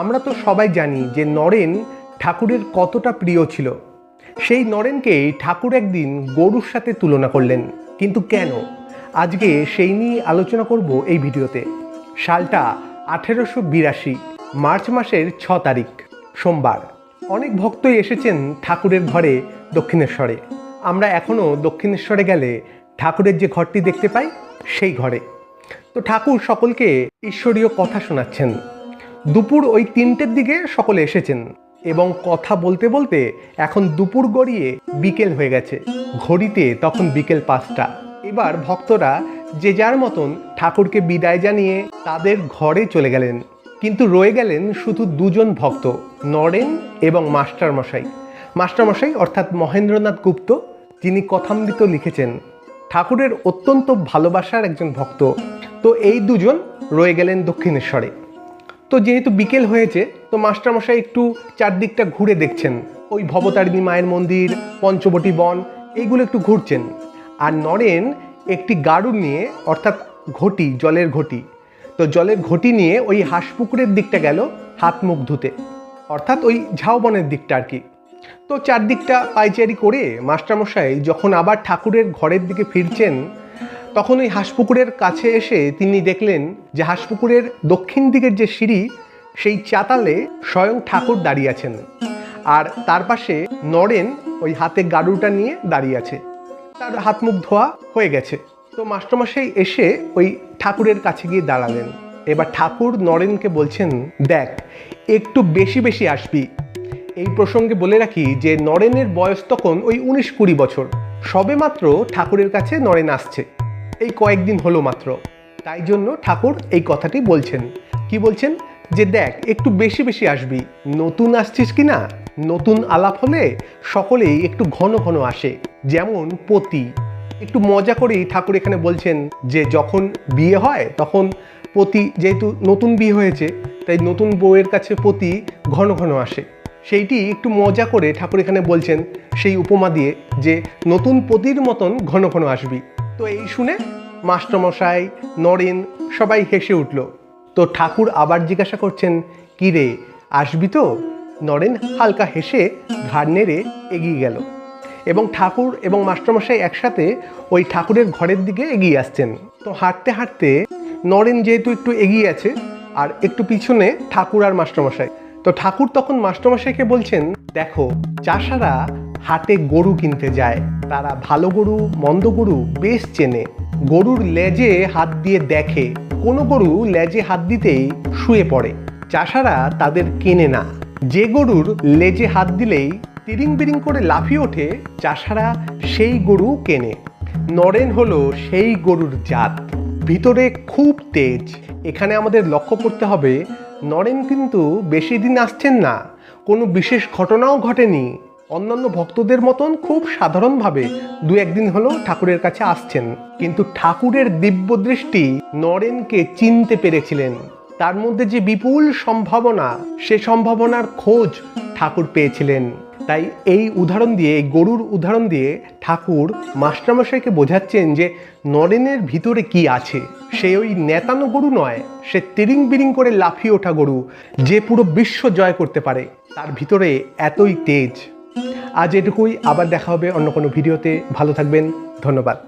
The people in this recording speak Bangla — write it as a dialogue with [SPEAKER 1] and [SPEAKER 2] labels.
[SPEAKER 1] আমরা তো সবাই জানি যে নরেন ঠাকুরের কতটা প্রিয় ছিল। সেই নরেনকেই ঠাকুর একদিন গরুর সাথে তুলনা করলেন। কিন্তু কেন? আজকে সেই নিয়ে আলোচনা করব এই ভিডিওতে। সালটা আঠেরোশো বিরাশি, মার্চ মাসের ছ তারিখ, সোমবার। অনেক ভক্তই এসেছেন ঠাকুরের ঘরে দক্ষিণেশ্বরে। আমরা এখনও দক্ষিণেশ্বরে গেলে ঠাকুরের যে ঘরটি দেখতে পাই, সেই ঘরে। তো ঠাকুর সকলকে ঈশ্বরীয় কথা শোনাচ্ছেন। দুপুর ওই তিনটের দিকে সকলে এসেছেন এবং কথা বলতে বলতে এখন দুপুর গড়িয়ে বিকেল হয়ে গেছে। ঘড়িতে তখন বিকেল পাঁচটা। এবার ভক্তরা যে যার মতন ঠাকুরকে বিদায় জানিয়ে তাদের ঘরে চলে গেলেন। কিন্তু রয়ে গেলেন শুধু দুজন ভক্ত, নরেন এবং মাস্টার মশাই মাস্টারমশাই অর্থাৎ মহেন্দ্রনাথ গুপ্ত, যিনি কথামৃত লিখেছেন। ঠাকুরের অত্যন্ত ভালোবাসার একজন ভক্ত। তো এই দুজন রয়ে গেলেন দক্ষিণেশ্বরে। তো যেহেতু বিকেল হয়েছে, তো মাস্টারমশাই একটু চারদিকটা ঘুরে দেখছেন। ওই ভবতারিণী মায়ের মন্দির, পঞ্চবটী বন, এইগুলো একটু ঘুরছেন। আর নরেন একটি গাড়ুর নিয়ে, অর্থাৎ ঘটি, জলের ঘটি। তো জলের ঘটি নিয়ে ওই হাঁসপুকুরের দিকটা গেল হাত মুখ ধুতে। অর্থাৎ ওই ঝাউবনের দিকটা আর কি। তো চারদিকটা পাইচারি করে মাস্টারমশাই যখন আবার ঠাকুরের ঘরের দিকে ফিরছেন তখন ওই হাঁসপুকুরের কাছে এসে তিনি দেখলেন যে হাঁসপুকুরের দক্ষিণ দিকের যে সিঁড়ি, সেই চাতালে স্বয়ং ঠাকুর দাঁড়িয়ে আছেন। আর তার পাশে নরেন ওই হাতে গাড়ুটা নিয়ে দাঁড়িয়ে আছে। তার হাত মুখ ধোয়া হয়ে গেছে। তো মাস্টারমশাই এসে ওই ঠাকুরের কাছে গিয়ে দাঁড়ালেন। এবার ঠাকুর নরেনকে বলছেন, দেখ, একটু বেশি বেশি আসবি। এই প্রসঙ্গে বলে রাখি যে নরেনের বয়স তখন ওই উনিশ কুড়ি বছর। সবে মাত্র ঠাকুরের কাছে নরেন আসছে। এই কয়েকদিন হলো মাত্র। তাই জন্য ঠাকুর এই কথাটি বলছেন। কি বলছেন? যে দেখ, একটু বেশি বেশি আসবি। নতুন আসছিস কি না নতুন আলাপ হলে সকলেই একটু ঘন ঘন আসে। যেমন পতি। একটু মজা করেই ঠাকুর এখানে বলছেন যে যখন বিয়ে হয়, তখন পতি যেহেতু নতুন বিয়ে হয়েছে, তাই নতুন বউয়ের কাছে পতি ঘন ঘন আসে। সেইটি একটু মজা করে ঠাকুর এখানে বলছেন, সেই উপমা দিয়ে যে নতুন পতির মতন ঘন ঘন আসবি। তো এই শুনে মাস্টারমশাই, নরেন সবাই হেসে উঠল। তো ঠাকুর আবার জিজ্ঞাসা করছেন কি রে আসবি তো? নরেন হালকা হেসে ঘাড় নেড়ে এগিয়ে গেল। এবং ঠাকুর এবং মাস্টারমশাই একসাথে ওই ঠাকুরের ঘরের দিকে এগিয়ে আসছেন। তো হাঁটতে হাঁটতে নরেন যেহেতু একটু এগিয়ে আছে, আর একটু পিছনে ঠাকুর আর মাস্টারমশাই। তো ঠাকুর তখন মাস্টারমশাইকে বলছেন, দেখো, চাষারা হাটে গরু কিনতে যায়। তারা ভালো গরু, মন্দ গরু বেশ চেনে। গরুর লেজে হাত দিয়ে দেখে। কোনো গরু লেজে হাত দিতেই শুয়ে পড়ে। চাষারা তাদের কেনে না। যে গরুর লেজে হাত দিলেই তিরিং বিরিং করে লাফিয়ে ওঠে চাষারা সেই গরু কেনে। নরেন হলো সেই গরুর জাত। ভিতরে খুব তেজ। এখানে আমাদের লক্ষ্য করতে হবে, নরেন কিন্তু বেশি দিন আসছেন না। কোনো বিশেষ ঘটনাও ঘটেনি। অন্যান্য ভক্তদের মতন খুব সাধারণভাবে দু একদিন হলো ঠাকুরের কাছে আসছেন। কিন্তু ঠাকুরের দিব্য দৃষ্টি নরেনকে চিনতে পেরেছিলেন। তার মধ্যে যে বিপুল সম্ভাবনা, সে সম্ভাবনার খোঁজ ঠাকুর পেয়েছিলেন। তাই এই উদাহরণ দিয়ে, এই গরুর উদাহরণ দিয়ে ঠাকুর মাস্টারমশাইকে বোঝাচ্ছেন যে নরেনের ভিতরে কি আছে। সে ওই নেতানো গরু নয়, সে তিরিং বিরিং করে লাফিয়ে ওঠা গরু, যে পুরো বিশ্ব জয় করতে পারে। তার ভিতরে এতই তেজ। আজ এটুকুই আবার দেখা হবে অন্য কোনো ভিডিওতে। ভালো থাকবেন ধন্যবাদ।